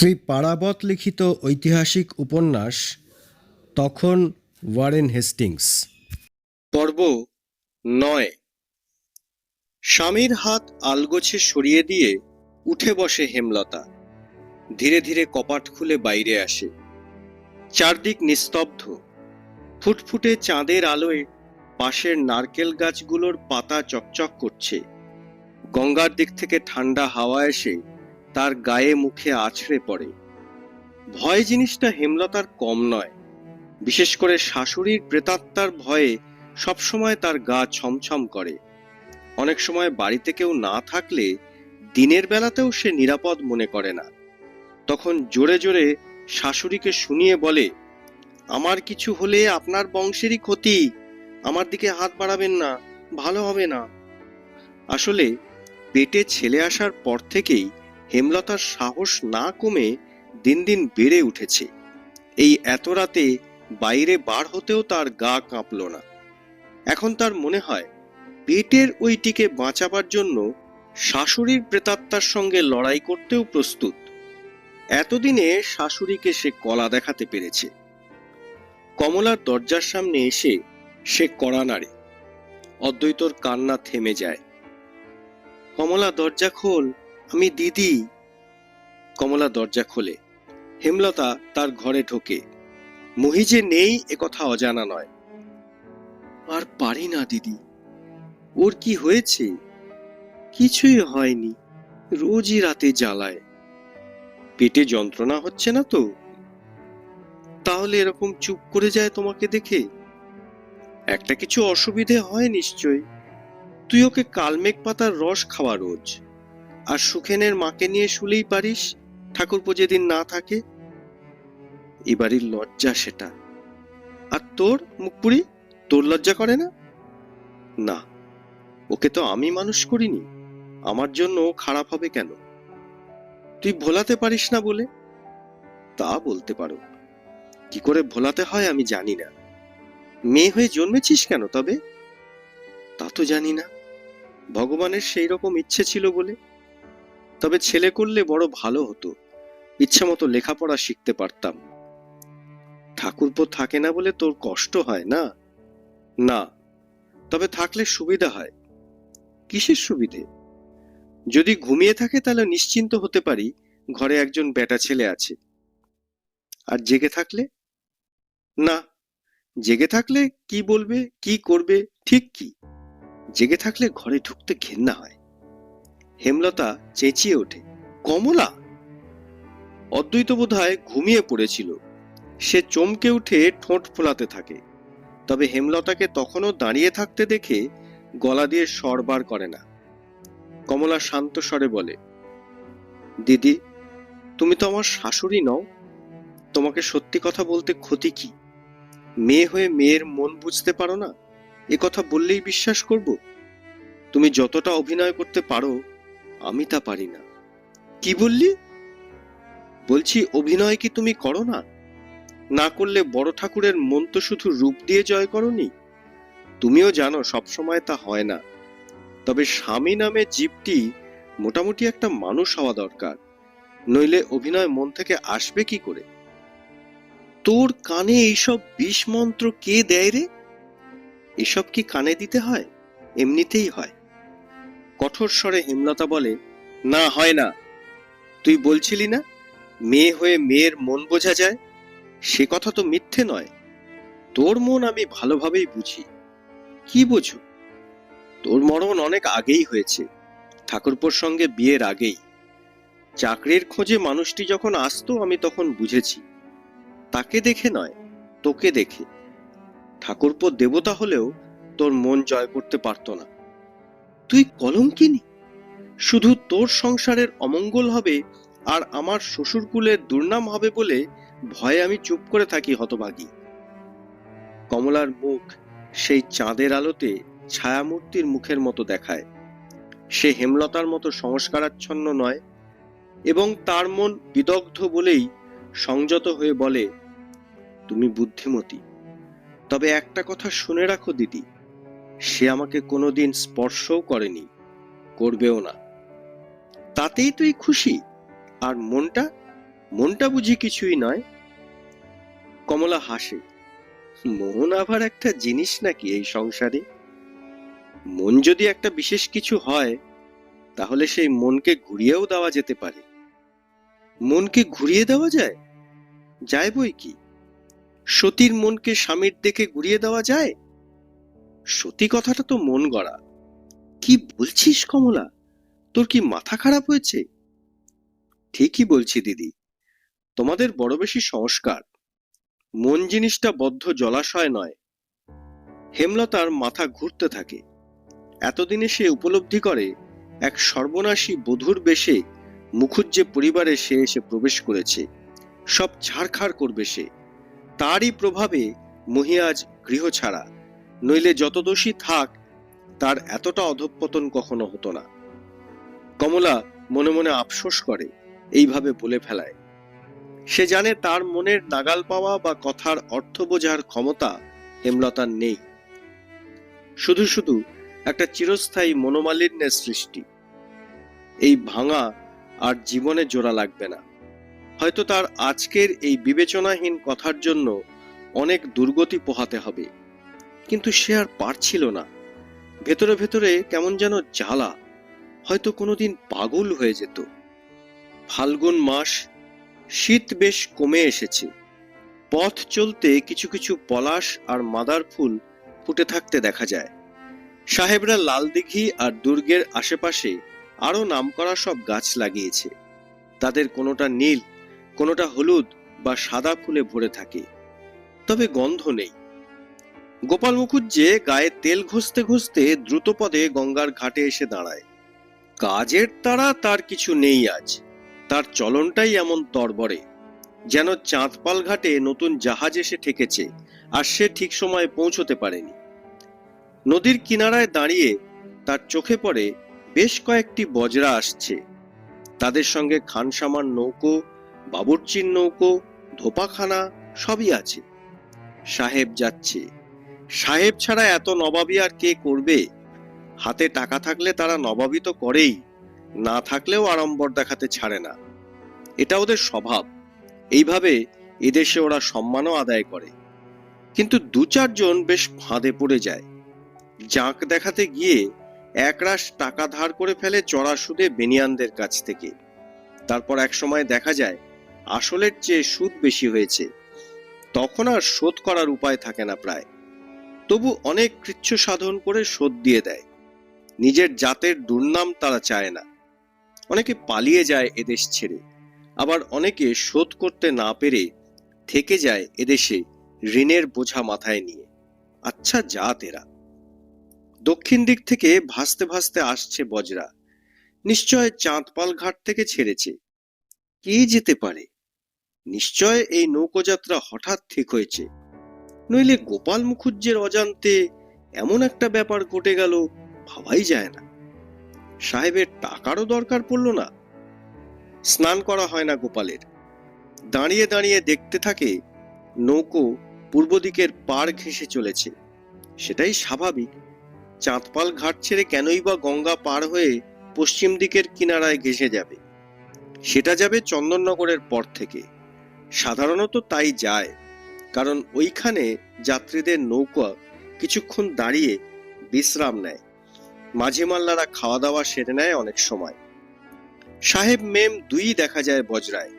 শ্রী পারাবত লিখিত ঐতিহাসিক উপন্যাস, তখন ওয়ারেন হেস্টিংস। পর্ব নয়। স্বামীর হাত আলগোছে সরিয়ে দিয়ে উঠে বসে হেমলতা। ধীরে ধীরে কপাট খুলে বাইরে আসে। চারদিক নিস্তব্ধ। ফুটফুটে চাঁদের আলোয় পাশের নারকেল গাছগুলোর পাতা চকচক করছে। গঙ্গার দিক থেকে ঠান্ডা হাওয়া এসে তার গায়ে মুখে আছড়ে পড়ে। ভয় জিনিসটা হেমলতার কম নয়। বিশেষ করে শাশুড়ির প্রেতাত্মার ভয়ে সবসময় তার গা ছমছম করে। অনেক সময় বাড়িতে কেউ না থাকলে দিনের বেলাতেও সে নিরাপদ মনে করে না। তখন জোরে জোরে শাশুড়িকে শুনিয়ে বলে, আমার কিছু হলে আপনার বংশেরই ক্ষতি। আমার দিকে হাত বাড়াবেন না, ভালো হবে না। আসলে পেটে ছেলে আসার পর থেকেই হেমলতার সাহস না কমে দিন দিন বেড়ে উঠেছে। এই এত রাতে বাইরে বার হতেও তার গা কাঁপল না। এখন তার মনে হয়, পেটের ওইটিকে বাঁচাবার জন্য শাশুড়ির প্রেতাত্মার সঙ্গে লড়াই করতেও প্রস্তুত। এতদিনে শাশুড়িকে সে কলা দেখাতে পেরেছে। কমলার দরজার সামনে এসে সে কড়া নাড়ে। অদ্বৈতর কান্না থেমে যায়। কমলা দরজা খোল আমি দিদি। কমলা দরজা খোলে। হেমলতা তার ঘরে ঢোকে। মহি যে নেই একথা অজানা নয়। আর পারি না দিদি। ওর কি হয়েছে? কিছুই হয়নি। রোজই রাতে জ্বালায়। পেটে যন্ত্রণা হচ্ছে না তো? তাহলে এরকম চুপ করে যায় তোমাকে দেখে? একটা কিছু অসুবিধে হয় নিশ্চয় তুই ওকে কালমেঘ পাতার রস খাওয়া রোজ। আর সুখেনের মাকে নিয়ে শুলেই পারিস? ঠাকুরপো যেদিন না থাকে এবারের লজ্জা সেটা। আর তোর, মুখপুরি? তোর লজ্জা করে না? না, ওকে তো আমি মানুষ করিনি। আমার জন্য ও খারাপ হবে কেন? তুই ভোলাতে পারিস না বলে? তা বলতে পারো। কি করে ভোলাতে হয় আমি জানি না। মেয়ে হয়ে জন্মেছিস কেন তবে? তা তো জানি না। ভগবানের সেই রকম ইচ্ছে ছিল বলে। তবে ছেলে করলে বড় ভালো হতো। ইচ্ছে মতো লেখাপড়া শিখতে পারতাম। ঠাকুরপো থাকে না বলে তোর কষ্ট হয় না? না, তবে থাকলে সুবিধা হয়। কিসের সুবিধে? যদি ঘুমিয়ে থাকে তাহলে নিশ্চিন্ত হতে পারি, ঘরে একজন বেটা ছেলে আছে। আর জেগে থাকলে? না, জেগে থাকলে কি বলবে, কি করবে, ঠিক কি? জেগে থাকলে ঘরে ঢুকতে ঘেন্না হয়। হেমলতা চেঁচিয়ে ওঠে, কমলা! অদ্বৈত বোধহয় ঘুমিয়ে পড়েছিল। সে চমকে উঠে ঠোঁট ফোলাতে থাকে। তবে হেমলতাকে তখনও দাঁড়িয়ে থাকতে দেখে গলা দিয়ে স্বর বার করে না। কমলা শান্ত স্বরে বলে, দিদি, তুমি তো আমার শাশুড়ি নও। তোমাকে সত্যি কথা বলতে ক্ষতি কি? মেয়ে হয়ে মেয়ের মন বুঝতে পারো না? এ কথা বললেই বিশ্বাস করব? তুমি যতটা অভিনয় করতে পারো আমি তা পারি না। কি বললি? বলছি, অভিনয় কি তুমি করো না? না করলে বড় ঠাকুরের মন তো শুধু রূপ দিয়ে জয় করনি? তুমিও জানো, সবসময় তা হয় না। তবে স্বামী নামে জীবটি মোটামুটি একটা মানুষ হওয়া দরকার। নইলে অভিনয় মন থেকে আসবে কি করে? তোর কানে এইসব বিষ মন্ত্র কে দেয় রে? এসব কি কানে দিতে হয়? এমনিতেই হয়। কঠোর স্বরে হেমলতা বলে, না, হয় না। তুই বলছিলি না, মেয়ে হয়ে মেয়ের মন বোঝা যায়? সে কথা তো মিথ্যে নয়। তোর মন আমি ভালোভাবেই বুঝি। কি বোঝো? তোর মরণ অনেক আগেই হয়েছে, ঠাকুরপোর সঙ্গে বিয়ের আগেই। চাকরির খোঁজে মানুষটি যখন আসতো, আমি তখন বুঝেছি। তাকে দেখে নয়, তোকে দেখে। ঠাকুরপো দেবতা হলেও তোর মন জয় করতে পারতো না। তুই কলঙ্কিনী? শুধু তোর সংসারের অমঙ্গল হবে আর আমার শ্বশুরকুলের দুর্নাম হবে বলে ভয়ে আমি চুপ করে থাকি হতভাগী। কমলার মুখ সেই চাঁদের আলোতে ছায়ামূর্তির মুখের মতো দেখায়। সে হেমলতার মতো সংস্কারাচ্ছন্ন নয় এবং তার মন বিদগ্ধ বলেই সংযত হয়ে বলে, তুমি বুদ্ধিমতী। তবে একটা কথা শুনে রাখো দিদি সে আমাকে কোনোদিন স্পর্শও করেনি, করবেও না। তাতেই তুই খুশি, আর মনটা মনটা বুঝি কিছুই নয়। কমলা হাসে মন আবার একটা জিনিস নাকি এই সংসারে? মন যদি একটা বিশেষ কিছু হয়, তাহলে সেই মনকে ঘুরিয়েও দেওয়া যেতে পারে। মনকে ঘুরিয়ে দেওয়া যায়? যায় বই কি? সতীর মনকে স্বামীর দেখে ঘুরিয়ে দেওয়া যায়? সতী কথাটা তো মন গড়া। কি বলছিস কমলা? তোর কি মাথা খারাপ হয়েছে? ঠিকই বলছি দিদি। তোমাদের বড় বেশি সংস্কার। মন জিনিসটা বদ্ধ জলাশয় নয়। হেমলতার মাথা ঘুরতে থাকে। এতদিনে সে উপলব্ধি করে এক সর্বনাশী বধূর বেশে মুখুজ্জে পরিবারে সে এসে প্রবেশ করেছে। সব ছাড়খাড় করবে সে। তারই প্রভাবে মহিয়াজ গৃহ ছাড়া নইলে যত দোষী থাক, তার এতটা অধঃপতন কখনো হতো না। কমলা মনে মনে আফসোস করে, এইভাবে বলে ফেলায়। সে জানে তার মনের নাগাল পাওয়া বা কথার অর্থ বোঝার ক্ষমতা হেমলতার নেই। শুধু শুধু একটা চিরস্থায়ী মনোমালিন্যের সৃষ্টি। এই ভাঙা আর জীবনে জোড়া লাগবে না। হয়তো তার আজকের এই বিবেচনাহীন কথার জন্য অনেক দুর্গতি পোহাতে হবে। কিন্তু সে আর পারছিল না। ভেতরে ভেতরে কেমন যেন জ্বালা, হয়তো কোনোদিন পাগল হয়ে যেত। ফাল্গুন মাস, শীত বেশ কমে এসেছে। পথ চলতে কিছু কিছু পলাশ আর মাদার ফুল ফুটে থাকতে দেখা যায়। সাহেবরা লালদিঘি আর দুর্গের আশেপাশে আরও নামকরা সব গাছ লাগিয়েছে। তাদের কোনোটা নীল, কোনোটা হলুদ বা সাদা ফুলে ভরে থাকে। তবে গন্ধ নেই। গোপাল মুখুজ্জে গায়ে তেল ঘষতে ঘষতে দ্রুতপদে গঙ্গার ঘাটে এসে দাঁড়ায়। কাজের তারা তার কিছু নেই আজ। তার চলনটাই এমন তরবরে, যেন চাঁদপাল ঘাটে নতুন জাহাজ এসে ঠেকেছে আর সে ঠিক সময়ে পৌঁছতে পারেনি। নদীর কিনারায় দাঁড়িয়ে তার চোখে পড়ে বেশ কয়েকটি বজরা আসছে। তাদের সঙ্গে খানসামার নৌকো, বাবুর্চির নৌকো, ধোপাখানা সবই আছে। সাহেব যাচ্ছে। সাহেব ছাড়া এত নবাবী আর কে করবে? হাতে টাকা থাকলে তারা নবাবী তো করেই, না থাকলেও আড়ম্বর দেখাতে ছাড়ে না। এটা ওদের স্বভাব। এইভাবে এদেশে ওরা সম্মানও আদায় করে। কিন্তু দু চারজন বেশ ফাঁদে পড়ে যায়। জাঁক দেখাতে গিয়ে একরাশ টাকা ধার করে ফেলে চড়া সুদে বেনিয়ানদের কাছ থেকে। তারপর এক সময় দেখা যায়, আসলের চেয়ে সুদ বেশি হয়েছে। তখন আর শোধ করার উপায় থাকে না প্রায়। তবু অনেক কৃচ্ছ সাধন করে শোধ দিয়ে দেয়। নিজের জাতের দুর্নাম তারা চায় না। অনেকে পালিয়ে যায় এদেশ ছেড়ে। আবার অনেকে শোধ করতে না পেরে থেকে যায় এদেশে ঋণের বোঝা মাথায় নিয়ে। আচ্ছা জাত এরা। দক্ষিণ দিক থেকে ভাসতে ভাসতে আসছে বজরা। নিশ্চয় চাঁদপাল ঘাট থেকে ছেড়েছে। কে যেতে পারে? নিশ্চয় এই নৌকোযাত্রা হঠাৎ ঠিক হয়েছে। নইলে গোপাল মুখুজ্জের অজান্তে এমন একটা ব্যাপার ঘটে গেল, ভাবাই যায় না। সাহেবের টাকারও দরকার পড়ল না। স্নান করা হয় না গোপালের। দাঁড়িয়ে দাঁড়িয়ে দেখতে থাকে নৌকো পূর্ব দিকের পাড় ঘেঁষে চলেছে। সেটাই স্বাভাবিক। চাঁদপাল ঘাট ছেড়ে কেনই বা গঙ্গা পার হয়ে পশ্চিম দিকের কিনারায় ঘেঁষে যাবে। সেটা যাবে চন্দননগরের পর থেকে। সাধারণত তাই যায়। কারণ ওইখানে যাত্রীদের নৌকা কিছুক্ষণ দাঁড়িয়ে বিশ্রাম নেয়। মাঝে মাল্লারা খাওয়া দাওয়া সেরে নেয় অনেক সময়। সাহেব মেম দুই দেখা যায় বজরায়।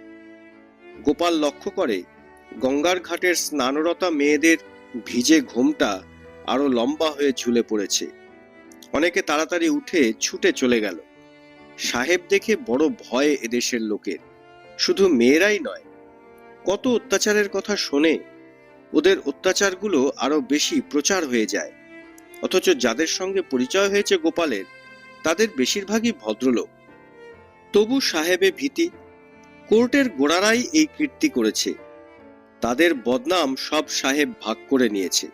গোপাল লক্ষ্য করে, গঙ্গার ঘাটের স্নানরতা মেয়েদের ভিজে ঘোমটা আরও লম্বা হয়ে ঝুলে পড়েছে। অনেকে তাড়াতাড়ি উঠে ছুটে চলে গেল। সাহেব দেখে বড় ভয় এদেশের লোকের। শুধু মেয়েরাই নয়, কত অত্যাচারের কথা শোনে ওদের অত্যাচারগুলো আরও বেশি প্রচার হয়ে যায়। অথচ যাদের সঙ্গে পরিচয় হয়েছে গোপালের, তাদের বেশিরভাগই ভদ্রলোক। তবু সাহেবে ভীতি, কোর্টের গোড়ারাই এই কীর্তি করেছে। তাদের বদনাম সব সাহেব ভাগ করে নিয়েছে।